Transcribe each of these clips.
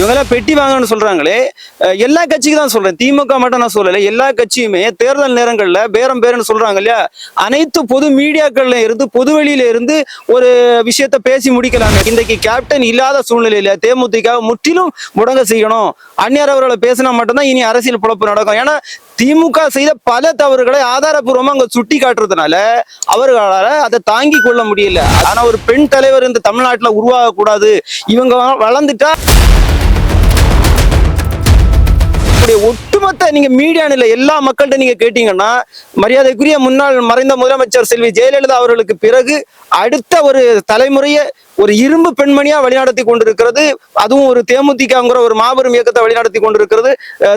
இவங்கெல்லாம் பெட்டி வாங்கணும்னு சொல்றாங்களே. எல்லா கட்சிக்கு தான் சொல்றேன். திமுக மட்டும் நான் சொல்லல. எல்லா கட்சியுமே தேர்தல் நேரங்கள்ல பேரம் பேரம்னு சொல்றாங்க இல்லையா? அனைத்து பொது மீடியாக்கள்ல இருந்து பொது வெளியில இருந்து ஒரு விஷயத்த பேசி முடிக்கலாங்க. இன்றைக்கு கேப்டன் இல்லாத சூழ்நிலையில தேமுதிக முற்றிலும் முடங்க செய்யணும். அந்நியார் அவர்களை பேசினா மட்டும்தான் இனி அரசியல் புழப்பு நடக்கும். ஏன்னா திமுக செய்த பல தவறுகளை ஆதாரபூர்வமா அங்க சுட்டி காட்டுறதுனால அவர்களால அதை தாங்கி கொள்ள முடியல. ஆனா ஒரு பெண் தலைவர் இந்த தமிழ்நாட்டுல உருவாக கூடாது இவங்க வளர்ந்துட்டா நம்முடைய ஒட்டுமொத்த நீங்க மீடியா எல்லா மக்கள்கிட்ட நீங்க கேட்டீங்கன்னா மரியாதைக்குரிய முன்னாள் மறைந்த முதலமைச்சர் செல்வி ஜெயலலிதா அவர்களுக்கு பிறகு அடுத்த ஒரு தலைமுறையை ஒரு இரும்பு பெண்மணியா வழிநடத்தி கொண்டிருக்கிறது. அதுவும் ஒரு தேமுதிகங்கிற ஒரு மாபெரும் இயக்கத்தை வழிநடத்தி கொண்டிருக்கிறது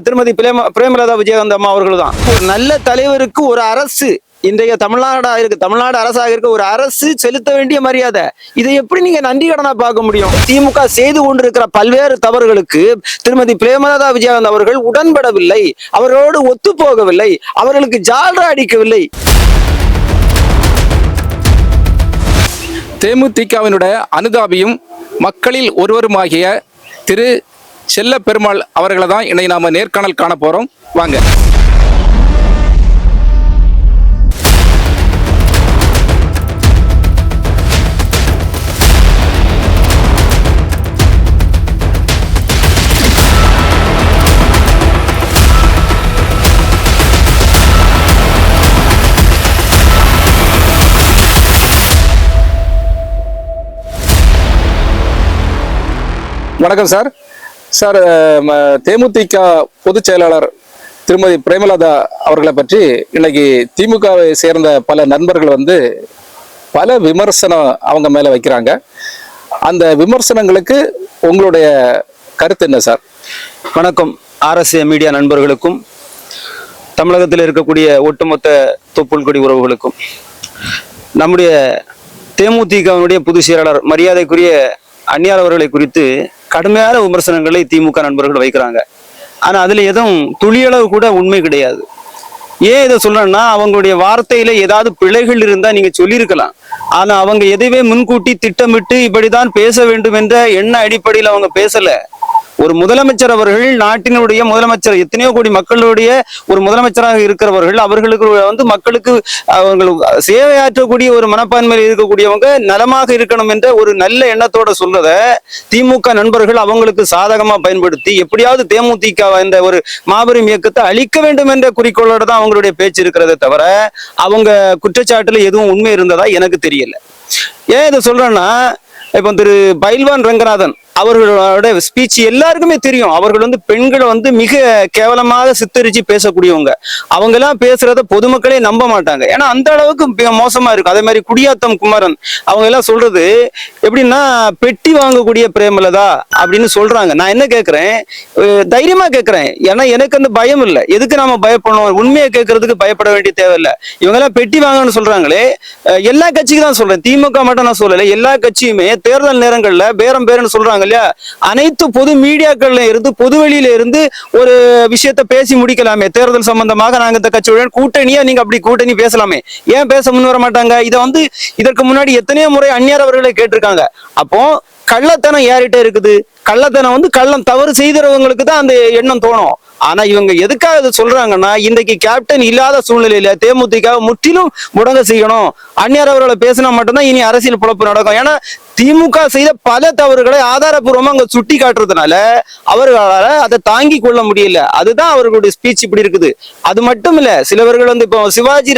திருமதி பிரேம பிரேமலதா விஜயகாந்த் அம்மா அவர்கள் தான் ஒரு நல்ல தலைவருக்கு ஒரு அரசு இன்றைய தமிழ்நாடா இருக்கு தமிழ்நாடு அரசாக இருக்க ஒரு அரசு செலுத்த வேண்டிய மரியாதை. இதை எப்படி நீங்க நன்றி கடனா பார்க்க முடியும்? திமுக செய்து கொண்டிருக்கிற பல்வேறு தவறுகளுக்கு திருமதி பிரேமலதா விஜயகாந்த் அவர்கள் உடன்படவில்லை அவர்களோடு ஒத்து போகவில்லை அவர்களுக்கு ஜால்ரா அடிக்கவில்லை. தேமுதிகவினுடைய அனுதாபியும் மக்களில் ஒருவருமாகிய திரு செல்ல பெருமாள் அவர்களை தான் இன்னைக்கு நாம நேர்காணல் காண போறோம். வாங்க. வணக்கம் சார். சார் ம- தேமுதிக பொதுச் செயலாளர் திருமதி பிரேமலதா அவர்களை பற்றி இன்னைக்கு திமுகவை சேர்ந்த பல நண்பர்கள் வந்து பல விமர்சனம் அவங்க மேல வைக்கிறாங்க. அந்த விமர்சனங்களுக்கு உங்களுடைய கருத்து என்ன சார்? வணக்கம். ஆர்எஸ்ஏ மீடியா நண்பர்களுக்கும் தமிழகத்தில் இருக்கக்கூடிய ஒட்டுமொத்த தொப்புள்கொடி உறவுகளுக்கும். நம்முடைய தேமுதிகவினுடைய பொதுச் செயலாளர் மரியாதைக்குரிய அந்நியார் அவர்களை குறித்து கடுமையான விமர்சனங்களை திமுக நண்பர்கள் வைக்கிறாங்க. ஆனா அதுல எதுவும் துளியளவு கூட உண்மை கிடையாது. ஏன் இதை சொல்றேன்னா அவங்களுடைய வார்த்தையில ஏதாவது பிழைகள் இருந்தா நீங்க சொல்லியிருக்கலாம். ஆனா அவங்க எதையுமே முன்கூட்டி திட்டமிட்டு இப்படிதான் பேச வேண்டும் என்ற எண்ண அடிப்படையில் அவங்க பேசல. ஒரு முதலமைச்சர் அவர்கள் நாட்டினுடைய முதலமைச்சர் எத்தனையோ கோடி மக்களுடைய ஒரு முதலமைச்சராக இருக்கிறவர்கள் அவர்களுக்கு வந்து மக்களுக்கு அவர்கள் சேவையாற்றக்கூடிய ஒரு மனப்பான்மையில் இருக்கக்கூடியவங்க நலமாக இருக்கணும் என்ற ஒரு நல்ல எண்ணத்தோட சொல்றத திமுக நண்பர்கள் அவங்களுக்கு சாதகமா பயன்படுத்தி எப்படியாவது தேமுதிக என்ற ஒரு மாபெரும் இயக்கத்தை அழிக்க வேண்டும் என்ற குறிக்கோளோட தான் அவங்களுடைய பேச்சு இருக்கிறதே தவிர அவங்க குற்றச்சாட்டுல எதுவும் உண்மை இருந்ததா எனக்கு தெரியல. ஏன் இதை சொல்றேன்னா இப்போ திரு பைல்வான் ரங்கநாதன் அவர்களோட ஸ்பீச் எல்லாருக்குமே தெரியும். அவர்கள் வந்து பெண்களை வந்து மிக கேவலமாக சித்தரிச்சு பேசக்கூடியவங்க. அவங்க எல்லாம் பேசுறத பொதுமக்களே நம்ப மாட்டாங்க. ஏன்னா அந்த அளவுக்கு மோசமா இருக்கும். அதே மாதிரி குடியாத்தம் குமரன் அவங்க எல்லாம் சொல்றது எப்படின்னா பெட்டி வாங்கக்கூடிய பிரேமலதா அப்படின்னு சொல்றாங்க. நான் என்ன கேட்கறேன் தைரியமா கேட்கறேன் ஏன்னா எனக்கு அந்த பயம் இல்லை. எதுக்கு நாம பயப்படணும்? உண்மையை கேட்கறதுக்கு பயப்பட வேண்டிய தேவையில்லை. இவங்க எல்லாம் பெட்டி வாங்கன்னு சொல்றாங்களே. எல்லா கட்சிக்கு தான் சொல்றேன். திமுக மட்டும் நான் சொல்லலை. எல்லா கட்சியுமே தேர்தல் நேரங்கள்ல பேரம் பேரம்னு சொல்றாங்க. இல்லையா? அனைத்து பொது மீடியாக்கள்ல இருந்து பொது வெளியில இருந்து ஒரு விஷயத்த பேசி முடிக்கலாமே. தேர்தல் சம்பந்தமாக நாங்க இந்த கட்சியுடன் கூட்டணியா நீங்க அப்படி கூட்டணி பேசலாமே. ஏன் பேச முன் வர மாட்டாங்க? இதை வந்து இதற்கு முன்னாடி எத்தனையோ முறை அந்நியார் அவர்களே கேட்டிருக்காங்க. அப்போ கள்ளத்தனம் ஏறிட்டே இருக்குது. கள்ளத்தனம் வந்து கள்ளம் தவறு செய்தவங்களுக்கு தான் அந்த எண்ணம் தோணும். ஆனா இவங்க எதுக்காக இதை சொல்றாங்கன்னா இன்றைக்கு கேப்டன் இல்லாத சூழ்நிலையில தேமுதிக முற்றிலும் முடங்க செய்யணும். அந்நியார் அவர்களை பேசினா மட்டும்தான் இனி அரசியல் பிழப்பு நடக்கும். ஏன்னா திமுக செய்த பல தவறுகளை ஆதாரபூர்வமா அங்க சுட்டி காட்டுறதுனால அவர்களால அதை தாங்கி கொள்ள முடியல. அதுதான் அவர்களுடைய ஸ்பீச் இப்படி இருக்குது. அது மட்டும் இல்ல சிலவர்கள் வந்து இப்போ சிவாஜி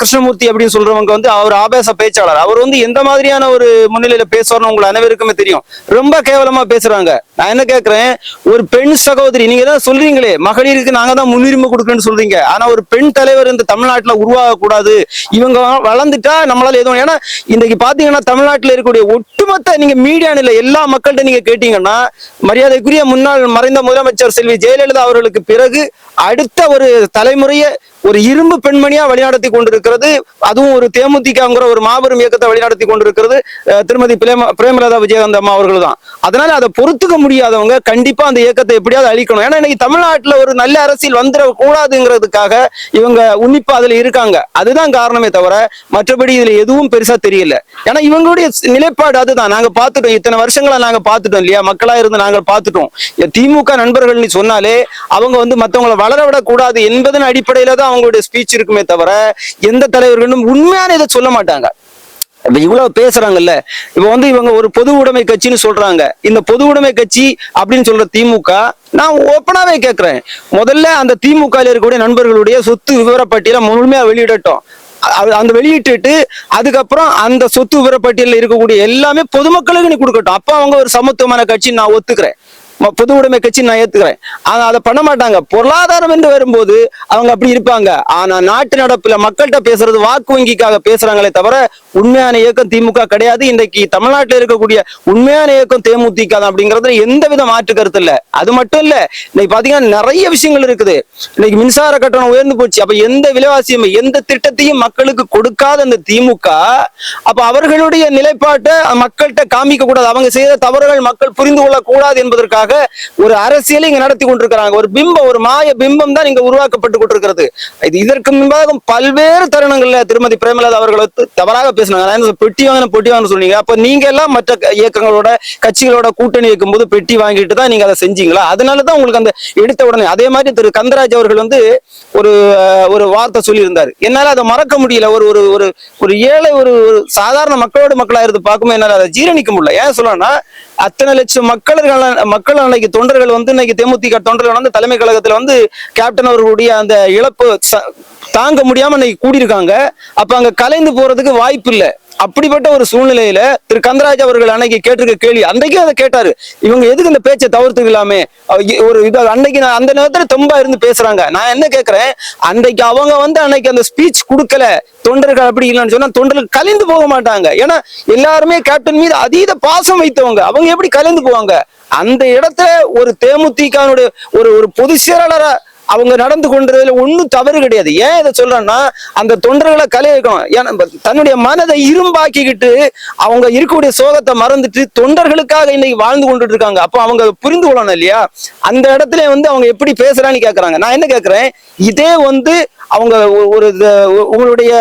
கிருஷ்ணமூர்த்தி அப்படின்னு சொல்றவங்க வந்து அவர் ஆபாச பேச்சாளர். அவர் வந்து எந்த மாதிரியான ஒரு முன்னிலையில பேசுவார்னு உங்களுக்கு அனைவருக்குமே தெரியும். ரொம்ப கேவலமா பேசுறாங்க. நான் என்ன கேக்குறேன்? ஒரு பெண் சகோதரி நீங்க தான் சொல்றீங்களே மகளிருக்கு நாங்க தான் முன்னுரிமை கொடுக்கணும்னு சொல்றீங்க. ஆனா ஒரு பெண் தலைவர் இந்த தமிழ்நாட்டுல உருவாக கூடாது இவங்க வளர்ந்துட்டா நம்மளால எதுவும் ஏன்னா இன்னைக்கு பாத்தீங்கன்னா தமிழ்நாட்டுல இருக்கக்கூடிய ஒட்டுமொத்த நீங்க மீடியா நிலை எல்லா மக்கள்கிட்ட நீங்க கேட்டீங்கன்னா மரியாதைக்குரிய முன்னாள் மறைந்த முதலமைச்சர் செல்வி ஜெயலலிதா அவர்களுக்கு பிறகு அடுத்த ஒரு தலைமுறையை ஒரு இரும்பு பெண்மணியா வழிநடத்தி கொண்டிருக்கிறது. அதுவும் ஒரு தேமுதிகங்கிற ஒரு மாபெரும் இயக்கத்தை வழிநடத்தி கொண்டிருக்கிறது. திருமதி பிரேம பிரேமலதா விஜயகாந்த் அம்மா அவர்கள் தான் அதனால அதை பொறுத்துக்க முடியாதவங்க கண்டிப்பா அந்த இயக்கத்தை எப்படியாவது அழிக்கணும். ஏன்னா இன்னைக்கு தமிழ்நாட்டுல ஒரு நல்ல அரசியல் வந்துட கூடாதுங்கிறதுக்காக இவங்க உன்னிப்பா அதுல இருக்காங்க. அதுதான் காரணமே தவிர மற்றபடி இதுல எதுவும் பெருசா தெரியல. ஏன்னா இவங்களுடைய நிலைப்பாடு அதுதான். நாங்க பார்த்துட்டோம். இத்தனை வருஷங்களா நாங்க பார்த்துட்டோம் இல்லையா? மக்களா இருந்து நாங்கள் பார்த்துட்டோம். திமுக நண்பர்கள்னு சொன்னாலே அவங்க வந்து மத்தவங்களை வளர விடக்கூடாது என்பதன் அடிப்படையில தான் அவங்களுடைய ஸ்பீச் இருக்குமே தவிர எந்த தலைவர்களும் உண்மையான இதை சொல்ல மாட்டாங்க. இப்ப இவ்வளவு பேசுறாங்கல்ல. இப்ப வந்து இவங்க ஒரு பொது உடைமை கட்சின்னு சொல்றாங்க. இந்த பொது உடைமை கட்சி அப்படின்னு சொல்ற திமுக நான் ஓப்பனாவே கேட்கிறேன் முதல்ல அந்த திமுக இருக்கக்கூடிய நண்பர்களுடைய சொத்து விவரப்பட்டியலை முழுமையா வெளியிடட்டும். அந்த வெளியிட்டு அதுக்கப்புறம் அந்த சொத்து விவரப்பட்டியலில் இருக்கக்கூடிய எல்லாமே பொதுமக்களுக்கு நீ கொடுக்கட்டும். அப்ப அவங்க ஒரு சமத்துவமான கட்சி நான் ஒத்துக்கிறேன். பொது உடைமை கட்சி நான் ஏத்துக்கிறேன். ஆனா அதை பண்ண மாட்டாங்க. பொருளாதாரம் என்று வரும்போது அவங்க அப்படி இருப்பாங்க. ஆனா நாட்டு நடப்புல மக்கள்கிட்ட பேசுறது வாக்கு வங்கிக்காக பேசுறாங்களே தவிர உண்மையான இயக்கம் திமுக கிடையாது. இன்றைக்கு தமிழ்நாட்டில் இருக்கக்கூடிய உண்மையான இயக்கம் தேமுதிக தான் அப்படிங்கறதுல எந்த வித மாற்று கருத்து இல்ல. அது மட்டும் இல்ல இன்னைக்கு பாத்தீங்கன்னா நிறைய விஷயங்கள் இருக்குது. இன்னைக்கு மின்சார கட்டணம் உயர்ந்து போச்சு. அப்ப எந்த விலைவாசியும் எந்த திட்டத்தையும் மக்களுக்கு கொடுக்காத அந்த திமுக அப்ப அவர்களுடைய நிலைப்பாட்டை மக்கள்கிட்ட காமிக்க கூடாது. அவங்க செய்த தவறுகள் மக்கள் புரிந்து கொள்ளக்கூடாது என்பதற்காக என்பதற்காக ஒரு அரசியலை இங்க நடத்தி கொண்டிருக்கிறாங்க. ஒரு பிம்பம் ஒரு மாய பிம்பம் தான் இங்க உருவாக்கப்பட்டு கொண்டிருக்கிறது. இது இதற்கு முன்பாக பல்வேறு தருணங்கள்ல திருமதி பிரேமலதா அவர்கள் தவறாக பேசினாங்க. பெட்டி வாங்கின பெட்டி வாங்க சொன்னீங்க. அப்ப நீங்க எல்லாம் மற்ற இயக்கங்களோட கட்சிகளோட கூட்டணி வைக்கும்போது பெட்டி வாங்கிட்டு தான் நீங்க அதை செஞ்சீங்களா? அதனாலதான் உங்களுக்கு அந்த எடுத்த உடனே அதே மாதிரி திரு கந்தராஜ் அவர்கள் வந்து ஒரு ஒரு வார்த்தை சொல்லியிருந்தார். என்னால அதை மறக்க முடியல. ஒரு ஒரு ஒரு ஒரு ஏழை ஒரு சாதாரண மக்களோட மக்களா இருந்து பார்க்கும்போது என்னால அதை ஜீரணிக்க முடியல. ஏன் சொல்லணும்னா அத்தனை லட்சம் மக்கள் மக்கள் அன்னைக்கு தொண்டர்கள் வந்து இன்னைக்கு தேமுதிக தொண்டர்கள் வந்து தலைமை கழகத்துல வந்து கேப்டன் அவர்களுடைய அந்த இழப்பு தாங்க முடியாம இன்னைக்கு கூடியிருக்காங்க. அப்ப அங்க கலைந்து போறதுக்கு வாய்ப்பு இல்லை அப்படிப்பட்ட ஒரு சூழ்நிலையில திரு கந்தராஜ் அவர்கள் அன்னைக்கு கேட்டிருக்க கேள்வி அன்றைக்கும் அதை கேட்டாரு. இவங்க எதுக்கு இந்த பேச்சை தவிர்த்துக்கலாமே? அவ- ஒரு இது அன்னைக்கு நான் அந்த நேரத்துல தெம்பா இருந்து பேசுறாங்க. நான் என்ன கேக்குறேன்? அன்றைக்கு அவங்க வந்து அன்னைக்கு அந்த ஸ்பீச் கொடுக்கல. தொண்டர்கள் அப்படி இல்லைன்னு சொன்னா தொண்டர்கள் கலைந்து போக மாட்டாங்க. ஏன்னா எல்லாருமே கேப்டன் மீது அதீத பாசம் வைத்தவங்க. அவங்க எப்படி கலைந்து போவாங்க? அந்த இடத்துல ஒரு தேமுதிகனுடைய ஒரு ஒரு பொதுச் செயலாளரா அவங்க நடந்து கொண்டதுல ஒன்றும் தவறு கிடையாது. ஏன் இதை சொல்றேன்னா அந்த தொண்டர்களை கலைய ஏன்னா தன்னுடைய மனதை இரும்பாக்கிக்கிட்டு அவங்க இருக்கக்கூடிய சோகத்தை மறந்துட்டு தொண்டர்களுக்காக இன்னைக்கு வாழ்ந்து கொண்டுட்டு இருக்காங்க அப்போ அவங்க புரிந்து கொள்ளணும் இல்லையா? அந்த இடத்துல வந்து அவங்க எப்படி பேசுறான்னு கேட்கறாங்க நான் என்ன கேக்குறேன்? இதே வந்து அவங்க ஒரு உங்களுடைய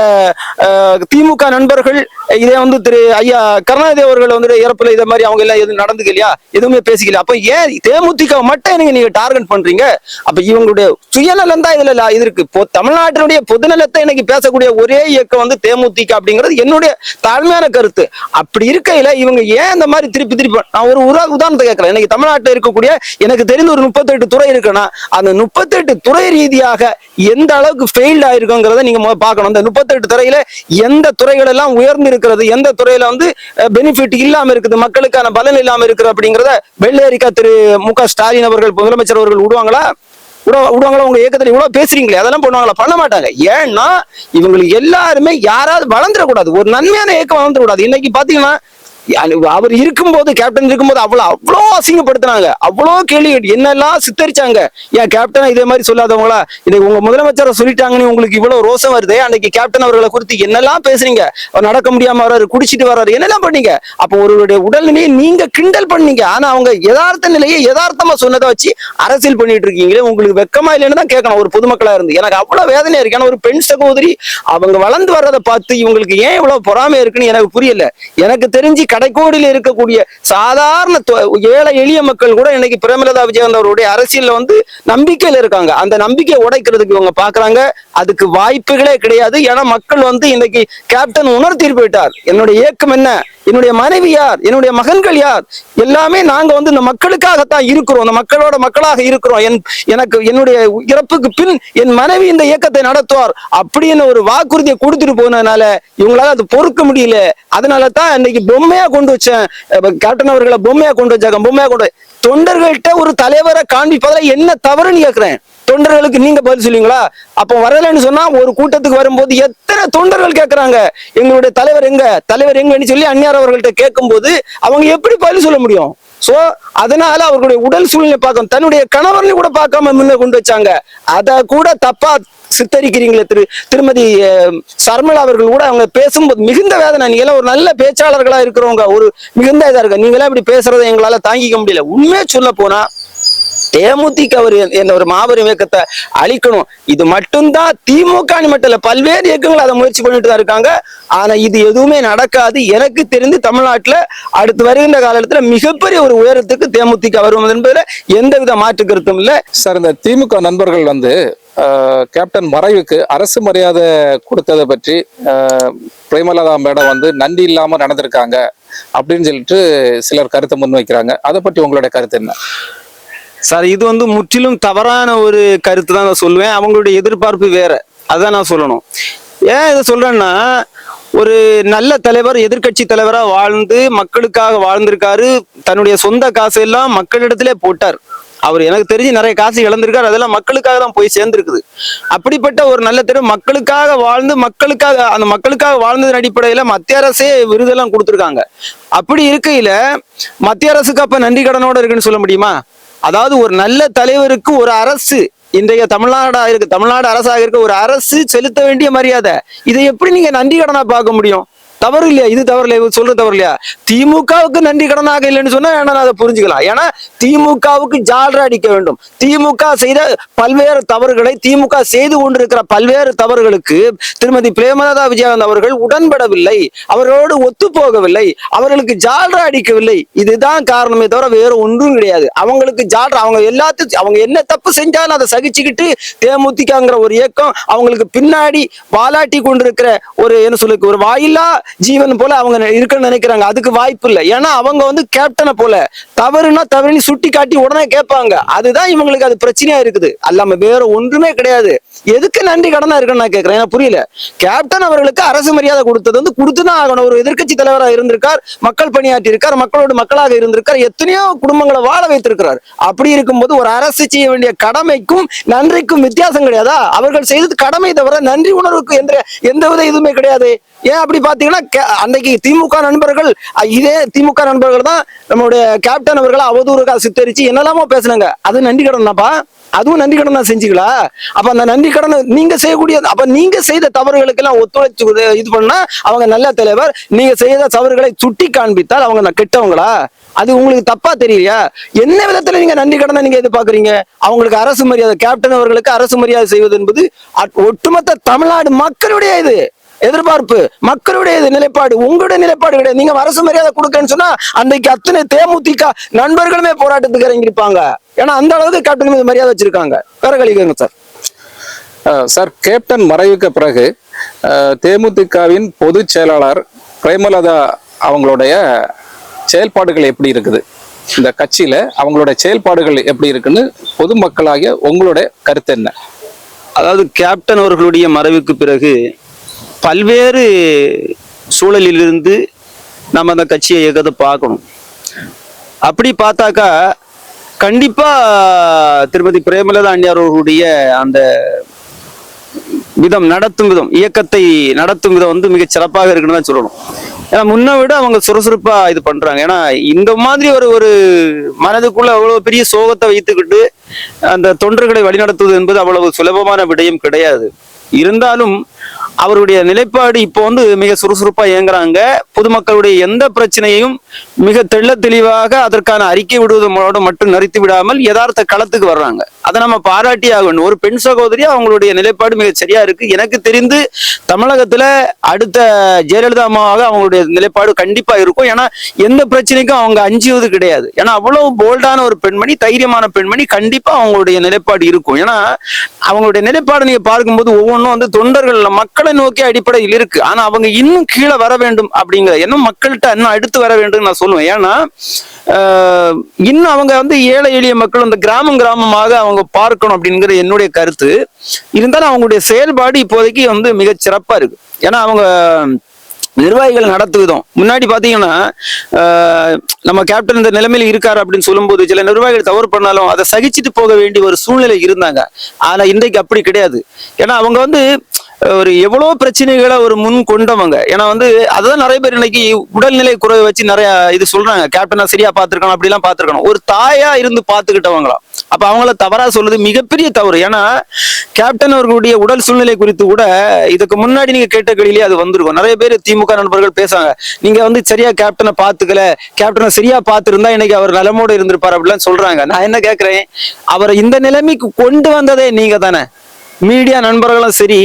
திமுக நண்பர்கள் இதே வந்து திரு ஐயா கருணாநிதி அவர்கள் வந்து இறப்புல இதை மாதிரி அவங்க எல்லாம் எதுவும் நடந்துக்கலையா? எதுவுமே பேசிக்கல. அப்ப ஏன் தேமுதிக மட்டும் நீங்க நீங்க டார்கெட் பண்றீங்க? அப்ப இவங்களுடைய சுயநலம் தான் இதுல இது இருக்கு. பொ- தமிழ்நாட்டினுடைய பொதுநலத்தை இன்னைக்கு பேசக்கூடிய ஒரே இயக்கம் வந்து தேமுதிக அப்படிங்கிறது என்னுடைய தாழ்மையான கருத்து. அப்படி இருக்கையில இவங்க ஏன் இந்த மாதிரி திருப்பி திருப்பி நான் ஒரு உதாரணத்தை கேட்கிறேன். இன்னைக்கு தமிழ்நாட்டில் இருக்கக்கூடிய எனக்கு தெரிந்த ஒரு முப்பத்தெட்டு துறை இருக்குன்னா அந்த முப்பத்தெட்டு துறை ரீதியாக எந்த அளவுக்கு ஃபெயில்ட் ஆயிருக்குங்கிறத நீங்க பார்க்கணும். அந்த முப்பத்தெட்டு துறையில எந்த துறைகள் எல்லாம் உயர்ந்து இருக்கிறது எந்த துறையில வந்து பெனிஃபிட் இல்லாம இருக்குது மக்களுக்கான பலன் இல்லாம இருக்குது அப்படிங்கிறத வெள்ளேரிக்கா திரு மு க ஸ்டாலின் அவர்கள் முதலமைச்சர் அவர்கள் விடுவாங்களா? விடுவாங்களா உங்க இயக்கத்தில் இவ்வளவு பேசுறீங்களே அதெல்லாம் பண்ணுவாங்களா? பண்ண மாட்டாங்க. ஏன்னா இவங்களுக்கு எல்லாருமே யாராவது வளர்ந்துடக்கூடாது. ஒரு நன்மையான இயக்கம் வளர்ந்துடக்கூடாது. இன்னைக்கு பாத்தீங்கன்னா அவர் இருக்கும்போது கேப்டன் இருக்கும்போது அவ்வளோ அவ்வளோ அசிங்கப்படுத்தினாங்க. அவ்வளோ கேள்வி கேட்டு என்னெல்லாம் சித்தரிச்சாங்க? ஏன் கேப்டன் இதே மாதிரி சொல்லாதவங்களா? இதை உங்க முதலமைச்சரை சொல்லிட்டாங்கன்னு உங்களுக்கு இவ்வளோ ரோசம் வருது. அன்னைக்கு கேப்டன் அவர்களை குறித்து என்னெல்லாம் பேசுறீங்க நடக்க முடியாம வர்றாரு குடிச்சிட்டு வர்றாரு என்னெல்லாம் பண்ணீங்க? அப்போ ஒருவருடைய உடல்நிலையை நீங்க கிண்டல் பண்ணீங்க. ஆனா அவங்க யதார்த்த நிலையை யதார்த்தமா சொன்னதை வச்சு அரசியல் பண்ணிட்டு இருக்கீங்களே உங்களுக்கு வெக்கமா இல்லைன்னு தான் கேட்கணும். ஒரு பொதுமக்களா இருந்து. எனக்கு அவ்வளோ வேதனையா இருக்கு. ஏன்னா ஒரு பெண் சகோதரி அவங்க வளர்ந்து வர்றதை பார்த்து இவங்களுக்கு ஏன் இவ்வளவு பொறாமை இருக்குன்னு எனக்கு புரியல. எனக்கு தெரிஞ்சு கடைக்கோடியில் இருக்கக்கூடிய சாதாரண தொ- ஏழை எளிய மக்கள் கூட இன்னைக்கு பிரேமலதா விஜயகாந்த் அவருடைய அரசியல்ல வந்து நம்பிக்கையில இருக்காங்க. அந்த நம்பிக்கையை உடைக்கிறதுக்கு இவங்க பாக்குறாங்க. அதுக்கு வாய்ப்புகளே கிடையாது. ஏன்னா மக்கள் வந்து இன்னைக்கு கேப்டன் உணர்த்தி போயிட்டார். என்னுடைய இயக்கம் என்ன? என்னுடைய மனைவி யார்? என்னுடைய மகன்கள் யார்? எல்லாமே நாங்க வந்து இந்த மக்களுக்காகத்தான் இருக்கிறோம். இந்த மக்களோட மக்களாக இருக்கிறோம். என் எனக்கு என்னுடைய இறப்புக்கு பின் என் மனைவி இந்த இயக்கத்தை நடத்துவார் அப்படின்னு ஒரு வாக்குறுதியை கொடுத்துட்டு போனதுனால இவங்களால அது பொறுக்க முடியல. அதனால தான் இன்னைக்கு பொம்மையா கொண்டு வச்சேன். கேப்டன் அவர்களை பொம்மையா கொண்டு வச்சாங்க. பொம்மையா கொண்டு தொண்டர்கள்ட்ட ஒரு தலைவரை காண்பிப்பதில் என்ன தவறுன்னு கேட்கிறேன் தொண்டர்களுக்கு நீங்க பதில் சொல்லுவீங்களா? அப்போ வரலன்னு சொன்னா ஒரு கூட்டத்துக்கு வரும்போது எத்தனை தொண்டர்கள் கேட்கறாங்க எங்களுடைய தலைவர் எங்க? தலைவர் எங்கன்னு சொல்லி அந்நியார் அவர்கள்ட்ட கேட்கும்போது அவங்க எப்படி பதில் சொல்ல முடியும்? சோ அதனால அவர்களுடைய உடல் சூழ்நிலை பார்க்கும் தன்னுடைய கணவர்களை கூட பார்க்காம முன்ன கொண்டு வச்சாங்க. அத கூட தப்பா சித்தரிக்கிறீங்களே திரு திருமதி சர்மலா சர்மிளா அவர்கள் கூட அவங்க பேசும்போது மிகுந்த வேதனை. நீங்க எல்லாம் ஒரு நல்ல பேச்சாளர்களா இருக்கிறவங்க ஒரு மிகுந்த இதா இருக்க. நீங்க எல்லாம் இப்படி பேசுறதை எங்களால தாங்கிக்க முடியல. உண்மையா சொல்ல போனா தேமுதிக ஒரு என்ற ஒரு மாபெரும் இயக்கத்தை அழிக்கணும். இது மட்டும்தான் திமுக மட்டும் இல்ல பல்வேறு இயக்கங்கள் அதை முயற்சி பண்ணிட்டு தான் இருக்காங்க. ஆனா இது எதுவுமே நடக்காது. எனக்கு தெரிந்து தமிழ்நாட்டுல அடுத்து வருகின்ற காலத்துல மிகப்பெரிய ஒரு உயரத்துக்கு தேமுதிக வரும் என்பதுல எந்தவித மாற்று கருத்தும் இல்ல. சார் இந்த திமுக நண்பர்கள் வந்து கேப்டன் மறைவுக்கு அரசு மரியாதை கொடுத்ததை பற்றி பிரேமலதா மேடம் வந்து நன்றி இல்லாம நடந்திருக்காங்க அப்படின்னு சொல்லிட்டு சிலர் கருத்தை முன்வைக்கிறாங்க. அதை பற்றி உங்களுடைய கருத்து என்ன? சார் இது வந்து முற்றிலும் தவறான ஒரு கருத்து தான் நான் சொல்லுவேன். அவங்களுடைய எதிர்பார்ப்பு வேற. அதான் நான் சொல்லணும். ஏன் இதை சொல்றேன்னா ஒரு நல்ல தலைவர் எதிர்க்கட்சி தலைவரா வாழ்ந்து மக்களுக்காக வாழ்ந்திருக்காரு. தன்னுடைய சொந்த காசு எல்லாம் மக்களிடத்திலே போட்டார். அவர் எனக்கு தெரிஞ்சு நிறைய காசு இழந்திருக்காரு. அதெல்லாம் மக்களுக்காக தான் போய் சேர்ந்துருக்குது. அப்படிப்பட்ட ஒரு நல்ல தெரு மக்களுக்காக வாழ்ந்து மக்களுக்காக அந்த மக்களுக்காக வாழ்ந்ததன் அடிப்படையில மத்திய அரசே விருதெல்லாம் கொடுத்துருக்காங்க. அப்படி இருக்கையில மத்திய அரசுக்கு அப்ப நன்றி கடனோட இருக்குன்னு சொல்ல முடியுமா? அதாவது ஒரு நல்ல தலைவருக்கு ஒரு அரசு இன்றைய தமிழ்நாடா இருக்கு தமிழ்நாடு அரசாக இருக்க ஒரு அரசு செலுத்த வேண்டிய மரியாதை. இதை எப்படி நீங்க நன்றி கடனா பார்க்க முடியும்? தவறு இல்லையா இது தவறு இல்லையா இவர் சொல்றது தவறு இல்லையா திமுகவுக்கு நன்றி கடனாக இல்லைன்னு சொன்னா நான் அதை புரிஞ்சுக்கலாம். ஏன்னா திமுகவுக்கு ஜால்ரா அடிக்க வேண்டும். திமுக செய்த பல்வேறு தவறுகளை திமுக செய்து கொண்டிருக்கிற பல்வேறு தவறுகளுக்கு திருமதி பிரேமலதா விஜயகாந்த் அவர்கள் உடன்படவில்லை. அவர்களோடு ஒத்து போகவில்லை அவர்களுக்கு ஜால்ரா அடிக்கவில்லை. இதுதான் காரணமே தவிர வேற ஒன்றும் கிடையாது. அவங்களுக்கு ஜால்ரா அவங்க எல்லாத்தையும் அவங்க என்ன தப்பு செஞ்சாலும் அதை சகிச்சுக்கிட்டு தேமுதிகங்கிற ஒரு இயக்கம் அவங்களுக்கு பின்னாடி வாலாட்டி கொண்டிருக்கிற ஒரு என்ன சொல்லுக்கு ஒரு வாயில்லா ஜீவன் போல அவங்க இருக்குன்னு நினைக்கிறாங்க. அதுக்கு வாய்ப்பு இல்லை. ஏன்னா அவங்க வந்து கேப்டனை போல. தவறுனா தவறுன்னு சுட்டி காட்டி உடனே கேட்பாங்க. அதுதான் இவங்களுக்கு அது பிரச்சனையா இருக்குது. அல்லாம வேற ஒன்றுமே கிடையாது. எதுக்கு நன்றி கடனா இருக்குன்னு நான் கேட்கிறேன். எனக்கு புரியல. கேப்டன் அவர்களுக்கு அரசு மரியாதை கொடுத்தது வந்து கொடுத்துதான் ஆகணும். ஒரு எதிர்க்கட்சி தலைவராக இருந்திருக்கார். மக்கள் பணியாற்றி இருக்கார் மக்களோடு மக்களாக இருந்திருக்கார். எத்தனையோ குடும்பங்களை வாழ வைத்திருக்கிறார். அப்படி இருக்கும்போது ஒரு அரசு செய்ய வேண்டிய கடமைக்கும் நன்றிக்கும் வித்தியாசம் கிடையாதா? அவர்கள் செய்தது கடமை தவிர நன்றி உணர்வுக்கு எந்த வித இதுவுமே கிடையாது. ஏன் அப்படி பாத்தீங்கன்னா அன்னைக்கு திமுக நண்பர்கள் இதே திமுக நண்பர்கள் தான் நம்மளுடைய கேப்டன் அவர்களை அவதூறுகா சித்தரிச்சு என்னெல்லாமோ பேசுனாங்க. அது நன்றி கடன்தாப்பா அதுவும் நன்றி கடன் தான் செஞ்சீங்களா அப்ப அந்த நன்றி கடனை நீங்க செய்யக்கூடிய அப்ப நீங்க செய்த தவறுகளுக்கு எல்லாம் ஒத்துழைச்சு இது- பண்ணா அவங்க நல்ல தலைவர். நீங்க செய்த தவறுகளை சுட்டி காண்பித்தால் அவங்க கெட்டவங்களா? அது உங்களுக்கு தப்பா தெரியலையா? என்ன விதத்துல நீங்க நன்றி கடனை நீங்க எதிர்பார்க்கறீங்க? அவங்களுக்கு அரசு மரியாதை கேப்டன் அவர்களுக்கு அரசு மரியாதை செய்வது என்பது ஒட்டுமொத்த தமிழ்நாடு மக்களுடைய இது. எதிர்பார்ப்பு மக்களுடைய இது நிலைப்பாடு உங்களுடைய நிலைப்பாடு கிடையாது. நீங்க அரசு மரியாதை கொடுக்கன்னு சொன்னா அன்னைக்கு அத்தனை தேமுதிக நண்பர்களுமே போராட்டத்துக்கு இறங்கியிருப்பாங்க. ஏன்னா அந்த அளவுக்கு கேப்டன் மீது மரியாதை வச்சிருக்காங்க. வேற கழிவுங்க சார் சார் கேப்டன் மறைவுக்கு பிறகு தேமுதிகவின் பொதுச் செயலாளர் பிரேமலதா அவங்களுடைய செயல்பாடுகள் எப்படி இருக்குது? இந்த கட்சியில அவங்களுடைய செயல்பாடுகள் எப்படி இருக்குன்னு பொதுமக்களாகிய உங்களுடைய கருத்து என்ன? அதாவது கேப்டன் அவர்களுடைய மறைவுக்கு பிறகு பல்வேறு சூழலிலிருந்து நம்ம அந்த கட்சியை இயக்கத்தை பார்க்கணும். அப்படி பார்த்தாக்கா கண்டிப்பா திருமதி பிரேமலதா அண்ணியார் அவர்களுடைய அந்த விதம் நடத்தும் விதம் இயக்கத்தை நடத்தும் விதம் வந்து மிக சிறப்பாக இருக்குன்னு தான் சொல்லணும். ஏன்னா முன்ன விட அவங்க சுறுசுறுப்பா இது பண்றாங்க. ஏன்னா இந்த மாதிரி ஒரு ஒரு மனதுக்குள்ள அவ்வளவு பெரிய சோகத்தை வைத்துக்கிட்டு அந்த தொண்டர்களை வழிநடத்துவது என்பது அவ்வளவு சுலபமான விடயம் கிடையாது. இருந்தாலும் அவருடைய நிலைப்பாடு இப்போ வந்து மிக சுறுசுறுப்பாக இயங்குறாங்க. பொதுமக்களுடைய எந்த பிரச்சனையும் மிக தெள்ள தெளிவாக அதற்கான அறிக்கை விடுவதோடு மட்டும் நிறுத்தி விடாமல் யதார்த்த களத்துக்கு வர்றாங்க. அதை நம்ம பாராட்டி ஆகணும். ஒரு பெண் சகோதரி அவங்களுடைய நிலைப்பாடு மிக சரியா இருக்கு. எனக்கு தெரிந்து தமிழகத்துல அடுத்த ஜெயலலிதா அம்மாவாக அவங்களுடைய நிலைப்பாடு கண்டிப்பா இருக்கும். ஏன்னா எந்த பிரச்சனைக்கும் அவங்க அஞ்சுவது கிடையாது. ஏன்னா அவ்வளவு போல்டான ஒரு பெண்மணி தைரியமான பெண்மணி கண்டிப்பா அவங்களுடைய நிலைப்பாடு இருக்கும். ஏன்னா அவங்களுடைய நிலைப்பாடு நீங்க பார்க்கும்போது ஒவ்வொன்றும் வந்து தொண்டர்கள் மக்களை நோக்கி அடிப்படையில் இருக்கு. ஆனா அவங்க இன்னும் கீழே வர வேண்டும் அப்படிங்கிற ஏன்னா மக்கள்கிட்ட இன்னும் அடுத்து வர வேண்டும் நான் சொல்லுவேன். ஏன்னா இன்னும் அவங்க வந்து ஏழை எளிய மக்கள் அந்த கிராமம் கிராமமாக அவங்க பார்க்கணும் அப்படிங்கிற என்னுடைய கருத்து. இருந்தாலும் அவங்களுடைய செயல்பாடு இப்போதைக்கு வந்து மிக சிறப்பா இருக்கு. ஏன்னா அவங்க நிர்வாகிகள் நடத்து விதம் முன்னாடி பாத்தீங்கன்னா நம்ம கேப்டன் இந்த நிலைமையில இருக்காரு அப்படின்னு சொல்லும்போது சில நிர்வாகிகள் தவறு பண்ணாலும் அதை சகிச்சுட்டு போக வேண்டிய ஒரு சூழ்நிலை இருந்தாங்க. ஆனா இன்றைக்கு அப்படி கிடையாது. ஏன்னா அவங்க வந்து ஒரு எவ்வளவு பிரச்சனைகளை ஒரு முன் கொண்டவங்க. ஏன்னா வந்து அதுதான் நிறைய பேர் இன்னைக்கு உடல்நிலை குறைவை வச்சு நிறைய இது சொல்றாங்க. கேப்டனா சரியா பார்த்திருக்கணும் அப்படிலாம் பார்த்துருக்கணும். ஒரு தாயா இருந்து பார்த்துக்கிட்டவங்களாம் அப்ப அவங்கள தவறா சொல்றது மிகப்பெரிய தவறு. ஏன்னா கேப்டன் அவர்களுடைய உடல் சூழ்நிலை குறித்து கூட இதுக்கு முன்னாடி நீங்க கேட்ட கேள்வியிலே அது வந்திருக்கும். நிறைய பேர் திமுக நண்பர்கள் பேசுறாங்க. நீங்க வந்து சரியா கேப்டனை பாத்துக்கல கேப்டனை சரியா பார்த்துருந்தா இன்னைக்கு அவர் நலமோடு இருந்திருப்பார் அப்படிலாம் சொல்றாங்க. நான் என்ன கேக்குறேன்? அவரை இந்த நிலைமைக்கு கொண்டு வந்ததே நீங்க தானே மீடியா நண்பர்களும் சரி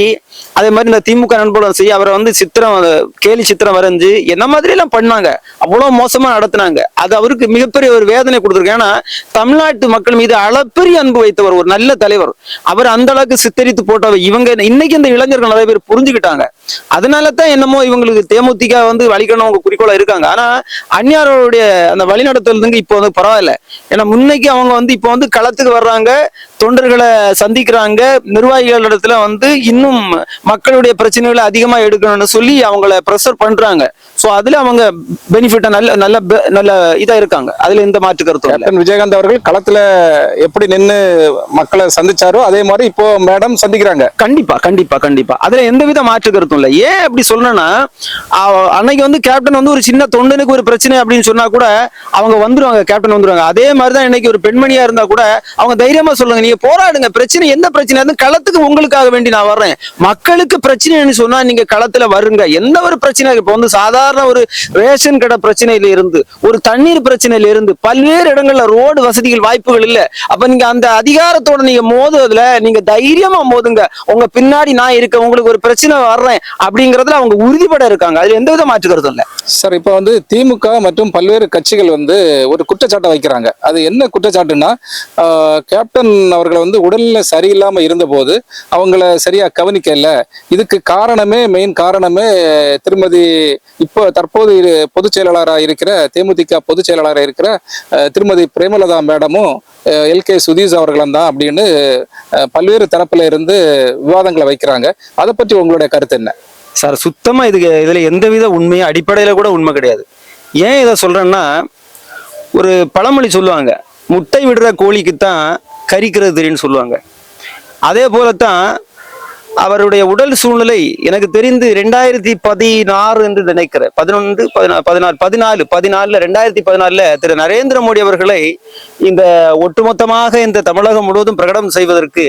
அதே மாதிரி இந்த திமுக நண்பர்களும் சரி அவரை வந்து சித்திரம் கேலி சித்திரம் வரைஞ்சு என்ன மாதிரி எல்லாம் பண்ணாங்க? அவ்வளவு மோசமா நடத்தினாங்க. அது அவருக்கு மிகப்பெரிய ஒரு வேதனை கொடுத்துருக்கு. ஏன்னா தமிழ்நாட்டு மக்கள் மீது அளப்பெரிய அன்பு வைத்தவர் ஒரு நல்ல தலைவர். அவர் அந்த அளவுக்கு சித்தரித்து போட்டவர் இவங்க. இன்னைக்கு இந்த இளைஞர்கள் நிறைய பேர் புரிஞ்சுக்கிட்டாங்க. அதனால தான் என்னமோ இவங்களுக்கு தேமுதிக வந்து வழிகணும் அவங்க குறிக்கோளா இருக்காங்க. ஆனா அந்நியாரோடைய அந்த வழிநடத்துறதுங்க இப்போ வந்து பரவாயில்ல. ஏன்னா முன்னைக்கு அவங்க வந்து இப்போ வந்து களத்துக்கு வர்றாங்க தொண்டர்களை சந்திக்கிறாங்க நிர்வாகிகள் இடத்துல வந்து இன்னும் மக்களுடைய பிரச்சனைகளை அதிகமா எடுக்கணும்னு சொல்லி அவங்கள ப்ரெஷர் பண்றாங்க. சோ அதுல அவங்க பெனிஃபிட்டா நல்ல நல்ல நல்ல இதா இருக்காங்க. அதுல எந்த மாற்று கேப்டன் விஜயகாந்த் அவர்கள் களத்துல எப்படி நின்னு மக்களை சந்திச்சாரோ அதே மாதிரி இப்போ மேடம் சந்திக்கிறாங்க. கண்டிப்பா கண்டிப்பா கண்டிப்பா. அதுல எந்தவித மாற்று கருத்தும் இல்ல. ஏன் அப்படி அவ- அன்னைக்கு வந்து கேப்டன் வந்து ஒரு சின்ன தொண்டனுக்கு ஒரு பிரச்சனை அப்படின்னு சொன்னா கூட அவங்க வந்துருவாங்க கேப்டன் வந்துருவாங்க. அதே மாதிரிதான் இன்னைக்கு ஒரு பெண்மணியா இருந்தா கூட அவங்க தைரியமா சொல்லுங்க நீங்க போராடுங்க. பிரச்சனை எந்த பிரச்சனை களத்துக்கு உங்களுக்காக வேண்டி நான் வர்றேன். மக்களுக்கு பிரச்சனைன்னு சொன்னா நீங்க களத்துல வருங்க. எந்த ஒரு பிரச்சனை? இப்ப வந்து சாதாரண ஒரு ரேஷன் கடை பிரச்சனையில இருந்து ஒரு தண்ணீர் பிரச்சனையில இருந்து பல்வேறு இடங்கள்ல ரோடு வசதிகள் வாய்ப்புகள் இல்ல. அப்ப நீங்க அந்த அதிகாரத்தோட நீங்க மோதுவதுல நீங்க தைரியமா மோதுங்க. உங்க பின்னாடி நான் இருக்க உங்களுக்கு ஒரு பிரச்சனை வர்றேன் அப்படிங்கறதுல அவங்க உறுதிப்பட இருக்காங்க. அதுல எந்த வித மாற்று கருத்தும் இல்ல. சார் இப்போ வந்து திமுக மற்றும் பல்வேறு கட்சிகள் வந்து ஒரு குற்றச்சாட்டை வைக்கிறாங்க. அது என்ன குற்றச்சாட்டுன்னா கேப்டன் அவர்களை வந்து உடல்நிலை சரியில்லாம இருந்தபோது அவங்கள சரியா இல்லை. இதுக்கு காரணமே மெயின் காரணமே திருமதி இப்போ தற்போது பொதுச் செயலாளராக இருக்கிற தேமுதிக பொதுச் செயலாளராக இருக்கிற திருமதி பிரேமலதா மேடமும் எல். கே. சுதீஷ் அவர்களும் தான் அப்படின்னு பல்வேறு தரப்புல இருந்து விவாதங்களை வைக்கிறாங்க. அதை பற்றி உங்களுடைய கருத்து என்ன? சார் சுத்தமா இதுக்கு இதுல எந்தவித உண்மையும் அடிப்படையில கூட உண்மை கிடையாது. ஏன் இதை சொல்றேன்னா ஒரு பழமொழி சொல்லுவாங்க முட்டை விடுற கோழிக்கு தான் கறிக்கிறது தெரியும்னு சொல்லுவாங்க. அதே போலத்தான் அவருடைய உடல் சூழ்நிலை எனக்கு தெரிந்து ரெண்டாயிரத்தி பதினாறு என்று நினைக்கிறேன். பதினொன்று பதினாறு பதினாலு பதினாலுல ரெண்டாயிரத்தி பதினாலுல திரு நரேந்திர மோடி அவர்களை இந்த ஒட்டுமொத்தமாக இந்த தமிழகம் முழுவதும் பிரகடனம் செய்வதற்கு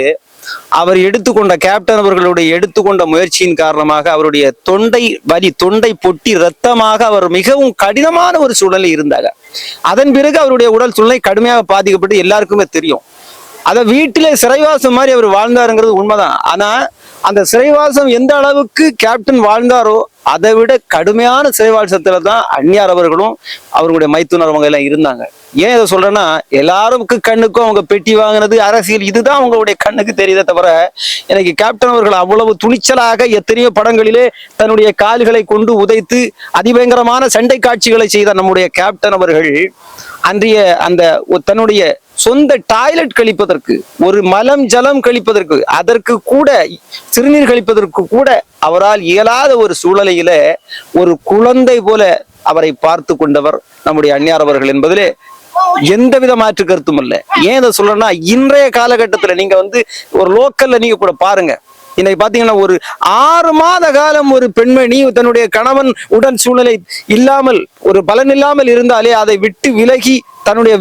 அவர் எடுத்துக்கொண்ட கேப்டன் அவர்களுடைய எடுத்துக்கொண்ட முயற்சியின் காரணமாக அவருடைய தொண்டை வலி தொண்டை பொட்டி ரத்தமாக அவர் மிகவும் கடினமான ஒரு சூழலில் இருந்தாங்க அதன் பிறகு அவருடைய உடல் சூழ்நிலை கடுமையாக பாதிக்கப்பட்டு எல்லாருக்குமே தெரியும். அதை வீட்டிலே சிறைவாசம் மாதிரி அவர் வாழ்ந்தாருங்கிறது உண்மைதான். ஆனா அந்த சிறைவாசம் எந்த அளவுக்கு கேப்டன் வாழ்ந்தாரோ அதை விட கடுமையான சிறைவாசத்துல தான் அந்நியார் அவர்களும் அவர்களுடைய மைத்துனர் அவங்க எல்லாம் இருந்தாங்க. ஏன் இதை சொல்றேன்னா எல்லாருக்கு கண்ணுக்கும் அவங்க பெட்டி வாங்கினது அரசியல். இதுதான் அவங்களுடைய கண்ணுக்கு தெரியுதே தவிர எனக்கு கேப்டன் அவர்கள் அவ்வளவு துணிச்சலாக எத்தனையோ படங்களிலே தன்னுடைய கால்களை கொண்டு உதைத்து அதிபயங்கரமான சண்டை காட்சிகளை செய்த நம்முடைய கேப்டன் அவர்கள் அன்றைய அந்த தன்னுடைய சொந்த டாய்லெட் கழிப்பதற்கு ஒரு மலம் ஜலம் கழிப்பதற்கு அதற்கு கூட சிறுநீர் கழிப்பதற்கு கூட அவரால் இயலாத ஒரு சூழலையில ஒரு குழந்தை போல அவரை பார்த்து கொண்டவர் நம்முடைய அந்நியார் அவர்கள் என்பதிலே எந்த வித மாற்று கருத்தும் இல்லை. ஏன் இதை சொல்றேன்னா இன்றைய காலகட்டத்துல நீங்க வந்து ஒரு லோக்கல்ல நீங்க கூட பாருங்க. இன்னைக்கு பாத்தீங்கன்னா ஒரு ஆறு மாத காலம் ஒரு பெண்மணி தன்னுடைய கணவன் உடல் சூழ்நிலை இல்லாமல் ஒரு பலன் இல்லாமல் இருந்தாலே அதை விட்டு விலகி தன்னுடைய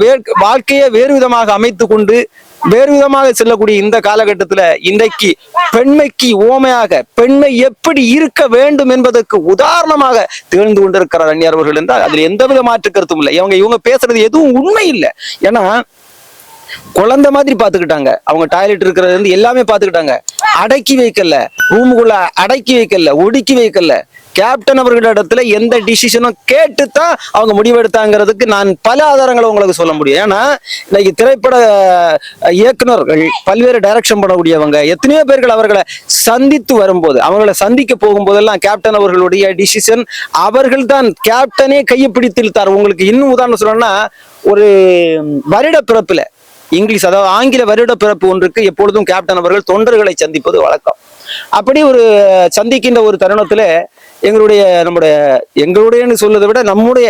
வாழ்க்கையை வேறு விதமாக அமைத்து கொண்டு வேறு விதமாக செல்லக்கூடிய இந்த காலகட்டத்துல இன்றைக்கு பெண்மைக்கு ஓமையாக பெண்மை எப்படி இருக்க வேண்டும் என்பதற்கு உதாரணமாக திகழ்ந்து கொண்டிருக்கிறார் அண்ணியார் அவர்கள் என்றால் அதுல எந்தவித மாற்று கருத்தும் இல்லை. இவங்க இவங்க பேசுறது எதுவும் உண்மை இல்லை. ஏன்னா குழந்தை மாதிரி பாத்துக்கிட்டாங்க அவங்க டாய்லெட் இருக்கிறது வந்து எல்லாமே பாத்துக்கிட்டாங்க அடக்கி வைக்கல. ரூமுக்குள்ள அடக்கி வைக்கல. ஒடுக்கி வைக்கல. கேப்டன் அவர்களிடத்துல எந்த டிசிஷனும் கேட்டு தான் அவங்க முடிவெடுத்தாங்கிறதுக்கு நான் பல ஆதாரங்களை உங்களுக்கு சொல்ல முடியும். ஏன்னா இன்னைக்கு திரைப்பட இயக்குநர்கள் பல்வேறு டைரக்ஷன் பண்ணக்கூடியவங்க எத்தனையோ பேர்கள் அவர்களை சந்தித்து வரும்போது அவங்களை சந்திக்க போகும்போதெல்லாம் கேப்டன் அவர்களுடைய டிசிஷன் அவர்கள் தான் கேப்டனே கையை பிடித்திருத்தார் உங்களுக்கு இன்னும் உதாரணம் சொல்லணும்னா ஒரு வருட பிறப்புல இங்கிலீஷ் அதாவது ஆங்கில வருட பிறப்பு ஒன்றுக்கு எப்பொழுதும் கேப்டன் அவர்கள் தொண்டர்களை சந்திப்பது வழக்கம். அப்படி ஒரு சந்திக்கின்ற ஒரு தருணத்துல எங்களுடைய நம்முடைய எங்களுடையன்னு சொல்வதை விட நம்முடைய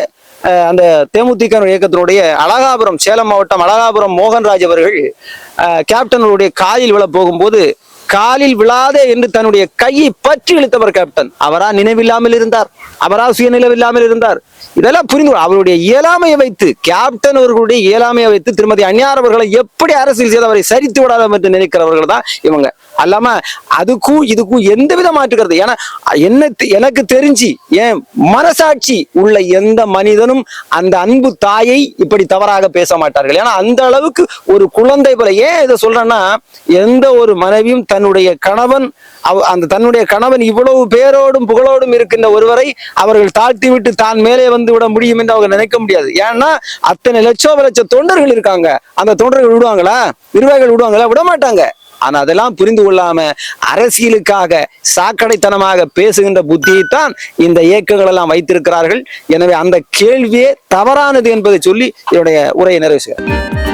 அந்த தேமுதிக இயக்கத்தினுடைய அழகாபுரம் சேலம் மாவட்டம் அழகாபுரம் மோகன்ராஜ் அவர்கள் கேப்டனுடைய காலில் விழ போகும்போது காலில் விழாதே என்று தன்னுடைய கையை பற்றி இழுத்தவர் கேப்டன். அவரா நினைவில்லாமல் இருந்தார். அவரா சுயநிலவில்லாமல் இருந்தார். இதெல்லாம் புரிந்து அவருடைய இயலாமையை வைத்து கேப்டன் அவர்களுடைய இயலாமையை வைத்து திருமதி அந்நியார் அவர்களை எப்படி அரசியல் செய்து அவரை சரித்து விடாத என்று நினைக்கிறவர்கள் தான் இவங்க. அல்லாம அதுக்கும் இதுக்கும் எந்த வித மாற்றுக்கிறது? ஏன்னா என்ன தெ- எனக்கு தெரிஞ்சு ஏன் மனசாட்சி உள்ள எந்த மனிதனும் அந்த அன்பு தாயை இப்படி தவறாக பேச மாட்டார்கள். ஏன்னா அந்த அளவுக்கு ஒரு குழந்தை போல. ஏன் இதை சொல்றேன்னா எந்த ஒரு மனைவியும் தன்னுடைய கணவன் அவ- அந்த தன்னுடைய கணவன் இவ்வளவு பேரோடும் புகழோடும் இருக்கின்ற ஒருவரை அவர்கள் தாழ்த்தி விட்டு தான் மேலே வந்து விட முடியும் என்று அவங்க நினைக்க முடியாது. ஏன்னா அத்தனை லட்சோ லட்சம் தொண்டர்கள் இருக்காங்க. அந்த தொண்டர்கள் விடுவாங்களா? நிர்வாகிகள் விடுவாங்களா? விட மாட்டாங்க ஆனா அதெல்லாம் புரிந்து கொள்ளாம அரசியலுக்காக சாக்கடைத்தனமாக பேசுகின்ற புத்தியைத்தான் இந்த இயக்கங்கள் எல்லாம் வைத்திருக்கிறார்கள். எனவே அந்த கேள்வியே தவறானது என்பதை சொல்லி என்னுடைய உரையை நிறைவு செய்கிறேன்.